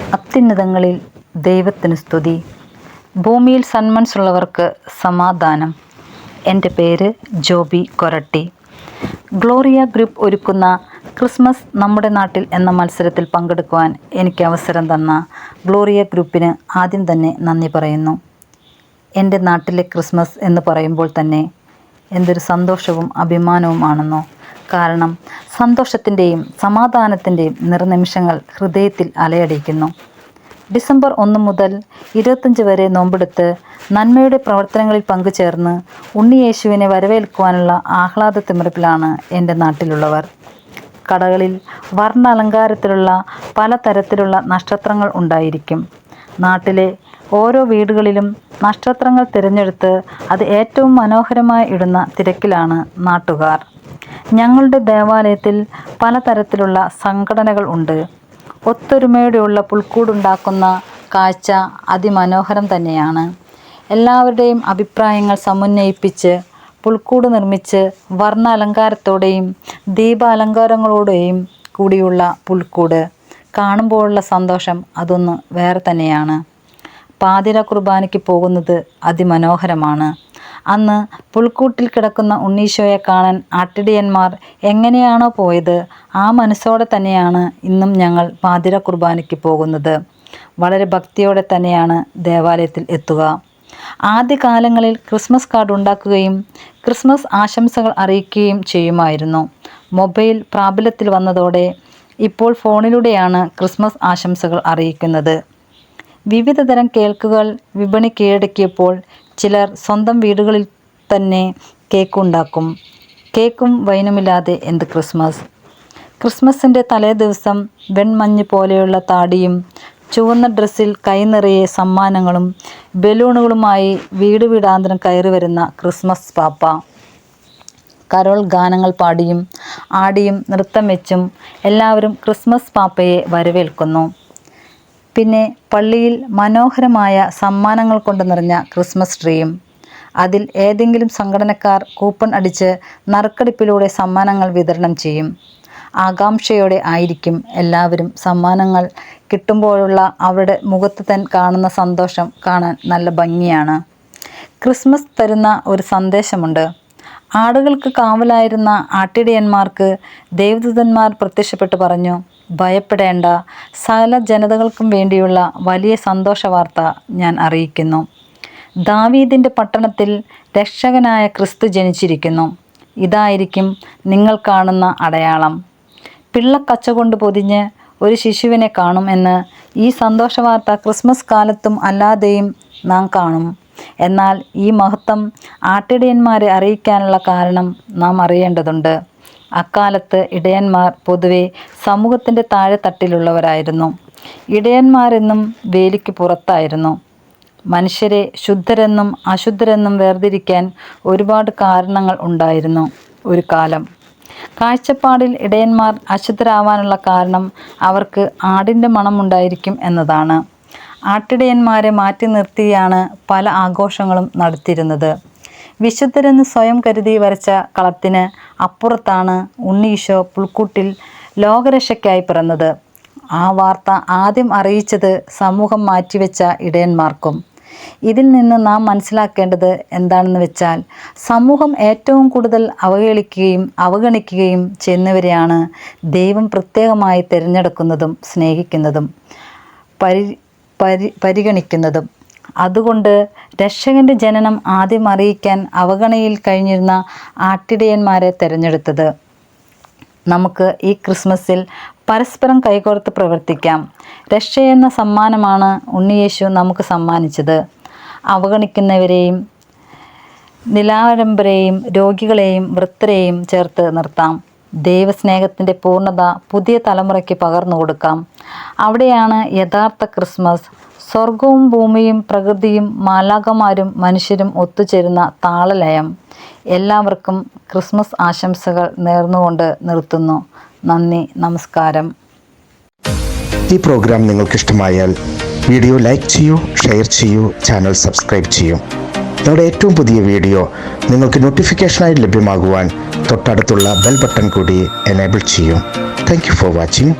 അത്യുന്നതങ്ങളിൽ ദൈവത്തിന് സ്തുതി. ഭൂമിയിൽ സന്മനസ്സുള്ളവർക്ക് സമാധാനം. എന്റെ പേര് ജോബി കൊരട്ടി. ഗ്ലോറിയ ഗ്രൂപ്പ് ഒരുക്കുന്ന ക്രിസ്മസ് നമ്മുടെ നാട്ടിൽ എന്ന മത്സരത്തിൽ പങ്കെടുക്കുവാൻ എനിക്ക് അവസരം തന്ന ഗ്ലോറിയ ഗ്രൂപ്പിന് ആദ്യം തന്നെ നന്ദി പറയുന്നു. എന്റെ നാട്ടിലെ ക്രിസ്മസ് എന്ന് പറയുമ്പോൾ തന്നെ എന്തൊരു സന്തോഷവും അഭിമാനവുമാണെന്നോ കാരണം സന്തോഷത്തിന്റെയും സമാധാനത്തിന്റെയും നിർനിമിഷങ്ങൾ ഹൃദയത്തിൽ അലയടിക്കുന്നു. ഡിസംബർ ഒന്ന് മുതൽ ഇരുപത്തഞ്ച് വരെ നോമ്പെടുത്ത് നന്മയുടെ പ്രവർത്തനങ്ങളിൽ പങ്കുചേർന്ന് ഉണ്ണിയേശുവിനെ വരവേൽക്കുവാനുള്ള ആഹ്ലാദ തിമിറപ്പിലാണ് എന്റെ നാട്ടിലുള്ളവർ. കടകളിൽ വർണ അലങ്കാരത്തിലുള്ള പലതരത്തിലുള്ള നക്ഷത്രങ്ങൾ ഉണ്ടായിരിക്കും. നാട്ടിലെ ഓരോ വീടുകളിലും നക്ഷത്രങ്ങൾ തിരഞ്ഞെടുത്ത് അത് ഏറ്റവും മനോഹരമായി ഇടുന്ന തിരക്കിലാണ് നാട്ടുകാർ. ഞങ്ങളുടെ ദേവാലയത്തിൽ പലതരത്തിലുള്ള സംഘടനകൾ ഉണ്ട്. ഒത്തൊരുമയോടെയുള്ള പുൽക്കൂടുണ്ടാക്കുന്ന കാഴ്ച അതിമനോഹരം തന്നെയാണ്. എല്ലാവരുടെയും അഭിപ്രായങ്ങൾ സമന്വയിപ്പിച്ച് പുൽക്കൂട് നിർമ്മിച്ച് വർണ അലങ്കാരത്തോടെയും ദീപാലങ്കാരങ്ങളോടെയും കൂടിയുള്ള പുൽക്കൂട്. കാണുമ്പോഴുള്ള സന്തോഷം അതൊന്ന് വേറെ തന്നെയാണ്. പാതിര കുർബാനയ്ക്ക് പോകുന്നത് അതിമനോഹരമാണ്. അന്ന് പുൽക്കൂട്ടിൽ കിടക്കുന്ന ഉണ്ണീശോയെ കാണാൻ ആട്ടിടിയന്മാർ എങ്ങനെയാണോ പോയത് ആ മനസ്സോടെ തന്നെയാണ് ഇന്നും ഞങ്ങൾ പാതിര കുർബാനയ്ക്ക് പോകുന്നത്. വളരെ ഭക്തിയോടെ തന്നെയാണ് ദേവാലയത്തിൽ എത്തുക. ആദ്യകാലങ്ങളിൽ ക്രിസ്മസ് കാർഡ് ഉണ്ടാക്കുകയും ക്രിസ്മസ് ആശംസകൾ അറിയിക്കുകയും ചെയ്യുമായിരുന്നു. മൊബൈൽ പ്രാബല്യത്തിൽ വന്നതോടെ ഇപ്പോൾ ഫോണിലൂടെയാണ് ക്രിസ്മസ് ആശംസകൾ അറിയിക്കുന്നത്. വിവിധതരം കേൾക്കുകൾ വിപണി കീഴടക്കിയപ്പോൾ ചിലർ സ്വന്തം വീടുകളിൽ തന്നെ കേക്ക് ഉണ്ടാക്കും. കേക്കും വൈനുമില്ലാതെ എന്ത് ക്രിസ്മസ് ക്രിസ്മസിന്റെ തലേ ദിവസം വെൺമഞ്ഞ് പോലെയുള്ള താടിയും ചുവന്ന ഡ്രസ്സിൽ കൈനിറയെ സമ്മാനങ്ങളും ബലൂണുകളുമായി വീട് വീടാന്തരം കയറി വരുന്ന ക്രിസ്മസ് പാപ്പ. കരോൾ ഗാനങ്ങൾ പാടിയും ആടിയും നൃത്തം വെച്ചും എല്ലാവരും ക്രിസ്മസ് പാപ്പയെ വരവേൽക്കുന്നു. പിന്നെ പള്ളിയിൽ മനോഹരമായ സമ്മാനങ്ങൾ കൊണ്ട് നിറഞ്ഞ ക്രിസ്മസ് ട്രീയും. അതിൽ ഏതെങ്കിലും സംഘടനക്കാർ കൂപ്പൺ അടിച്ച് നറുക്കെടുപ്പിലൂടെ സമ്മാനങ്ങൾ വിതരണം ചെയ്യും. ആകാംക്ഷയോടെ ആയിരിക്കും എല്ലാവരും സമ്മാനങ്ങൾ കിട്ടുമ്പോഴുള്ള അവരുടെ മുഖത്ത് തൻ കാണുന്ന സന്തോഷം കാണാൻ നല്ല ഭംഗിയാണ്. ക്രിസ്മസ് തരുന്ന ഒരു സന്ദേശമുണ്ട്. ആടുകൾക്ക് കാവലായിരുന്ന ആട്ടിടയന്മാർക്ക് ദേവദൂതന്മാർ പ്രത്യക്ഷപ്പെട്ട് പറഞ്ഞു ഭയപ്പെടേണ്ട. സകല ജനതകൾക്കും വേണ്ടിയുള്ള വലിയ സന്തോഷ വാർത്ത ഞാൻ അറിയിക്കുന്നു. ദാവീദിന്റെ പട്ടണത്തിൽ രക്ഷകനായ ക്രിസ്തു ജനിച്ചിരിക്കുന്നു. ഇതായിരിക്കും നിങ്ങൾ കാണുന്ന അടയാളം. പിള്ളക്കച്ച കൊണ്ട് പൊതിഞ്ഞ് ഒരു ശിശുവിനെ കാണും എന്ന് ഈ സന്തോഷ വാർത്ത ക്രിസ്മസ് കാലത്തും അല്ലാതെയും നാം കാണും. എന്നാൽ ഈ മഹത്വം ആട്ടിടയന്മാരെ അറിയിക്കാനുള്ള കാരണം നാം അറിയേണ്ടതുണ്ട്. അക്കാലത്ത് ഇടയന്മാർ പൊതുവെ സമൂഹത്തിന്റെ താഴെത്തട്ടിലുള്ളവരായിരുന്നു. ഇടയന്മാരെന്നും വേലിക്ക് പുറത്തായിരുന്നു. മനുഷ്യരെ ശുദ്ധരെന്നും അശുദ്ധരെന്നും വേർതിരിക്കാൻ ഒരുപാട് കാരണങ്ങൾ ഉണ്ടായിരുന്നു ഒരു കാലം. കാഴ്ചപ്പാടിൽ ഇടയന്മാർ അശുദ്ധരാവാനുള്ള കാരണം അവർക്ക് ആടിന്റെ മണമുണ്ടായിരിക്കും എന്നതാണ്. ആട്ടിടയന്മാരെ മാറ്റി നിർത്തിയാണ് പല ആഘോഷങ്ങളും നടത്തിയിരുന്നത്. വിശുദ്ധരെന്ന് സ്വയം കരുതി വരച്ച കളത്തിന് അപ്പുറത്താണ് ഉണ്ണീശോ പുൽക്കൂട്ടിൽ ലോകരക്ഷയ്ക്കായി പിറന്നത്. ആ വാർത്ത ആദ്യം അറിയിച്ചത് സമൂഹം മാറ്റിവെച്ച ഇടയന്മാർക്കും. ഇതിൽ നിന്ന് നാം മനസ്സിലാക്കേണ്ടത് എന്താണെന്ന് വെച്ചാൽ സമൂഹം ഏറ്റവും കൂടുതൽ അവഹേളിക്കുകയും അവഗണിക്കുകയും ചെയ്യുന്നവരെയാണ് ദൈവം പ്രത്യേകമായി തിരഞ്ഞെടുക്കുന്നതും സ്നേഹിക്കുന്നതും പരി പരി പരിഗണിക്കുന്നതും. അതുകൊണ്ട് രക്ഷകന്റെ ജനനം ആദ്യം അറിയിക്കാൻ അവഗണയിൽ കഴിഞ്ഞിരുന്ന ആട്ടിടയന്മാരെ തിരഞ്ഞെടുത്തത്. നമുക്ക് ഈ ക്രിസ്മസിൽ പരസ്പരം കൈകോർത്ത് പ്രവർത്തിക്കാം. രക്ഷ എന്ന സമ്മാനമാണ് ഉണ്ണിയേശു നമുക്ക് സമ്മാനിച്ചത്. അവഗണിക്കുന്നവരെയും നിലാരംബരെയും രോഗികളെയും വൃത്തരെയും ചേർത്ത് നിർത്താം. ദൈവസ്നേഹത്തിന്റെ പൂർണത പുതിയ തലമുറയ്ക്ക് പകർന്നു കൊടുക്കാം. അവിടെയാണ് യഥാർത്ഥ ക്രിസ്മസ് സ്വർഗവും ഭൂമിയും പ്രകൃതിയും മാലാകമാരും മനുഷ്യരും ഒത്തുചേരുന്ന താളലയം എല്ലാവർക്കും ക്രിസ്മസ് ആശംസകൾ നേർന്നുകൊണ്ട് നിർത്തുന്നു. നന്ദി നമസ്കാരം. ഈ പ്രോഗ്രാം നിങ്ങൾക്ക് ഇഷ്ടമായാൽ വീഡിയോ ലൈക്ക് ചെയ്യൂ ഷെയർ ചെയ്യൂ ചാനൽ സബ്സ്ക്രൈബ് ചെയ്യൂ. നമ്മുടെ ഏറ്റവും പുതിയ വീഡിയോ നിങ്ങൾക്ക് നോട്ടിഫിക്കേഷനായി ലഭ്യമാകുവാൻ തൊട്ടടുത്തുള്ള ബെൽ ബട്ടൺ കൂടി എനേബിൾ ചെയ്യൂ. Thank for watching